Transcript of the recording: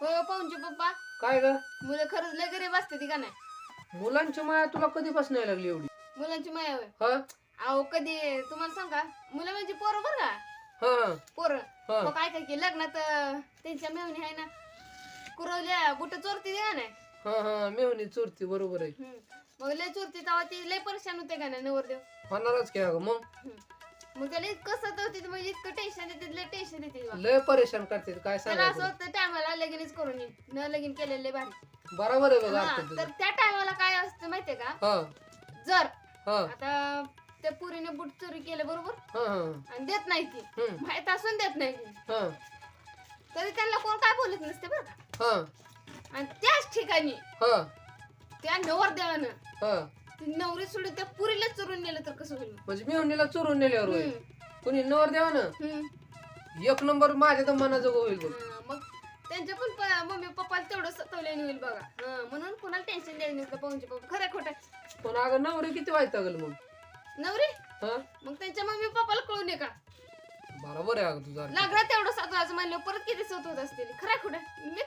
हो पाहुणचे पप्पा. काय ग? मुलं खरंच लय गरीब असते ती का नाही? मुलांची माया तुला कधीपासून यायला लागली एवढी? मुलांची माया होय. हा? अहो कधी तुम्हाला सांगा मुलं म्हणजे पोरं बरं का? हा पोरं. हा. मग काय काय की लग्नात अं, त्यांच्या मेवणी आहे ना कुरवल्या बुट चोरती द्या नाही? हा हा. मेहनी चोरती बरोबर आहे. हम्म. मग लय चोरती तेव्हा ती लय परेशान होते का नाही नवरदेव? होणारच की अगं मग? हम्म. मग त्याला कसं तर होती म्हणजे इतकं टेन्शन देते लय टेन्शन देते. लय परेशान करते काय त्याला असं सांगायचं होतं टायमाला लगीनच करून येईल न लगीन केलेले भारी. बरोबर आहे बघा हा, अर्थ तुझं. तर त्या टायमाला काय असतं माहितीये का? हा. जर हा. आता त्या पुरीने बुट चोरी केलं बरोबर? हा हा. आणि देत नाही ती. हम्म. माहीत असून देत नाही ती. हा. तरी त्यांना कोण काय बोलत नसते बरं का? हा. आणि त्याच ठिकाणी हा. त्या नवरदेवानं हा. नवरी सोडून त्या पुरीला चोरून नेलं तर कसं होईल? म्हणजे मेहनीला चोरून नेल्यावर हम्म, कुणी नवर द्यावा ना हम्म. एक नंबर माझ्या तर मनाजोग होईल बघ. हा, मग त्यांच्या पण प- मम्मी पप्पाला तेवढं सतवल्याने होईल बघा. हा, म्हणून कुणाला टेन्शन द्यायला नसतं पाहुणचे पप्पा खरं खोटं पण अगं नवरी किती वाईट लागल मग. नवरी? हा? मग त्यांच्या मम्मी पप्पाला कळू नये का? बरोबर आहे अगं तुझा. लागला तेवढं सतवायचं म्हणलं परत किती सत होत असतील? खरं खोटं मी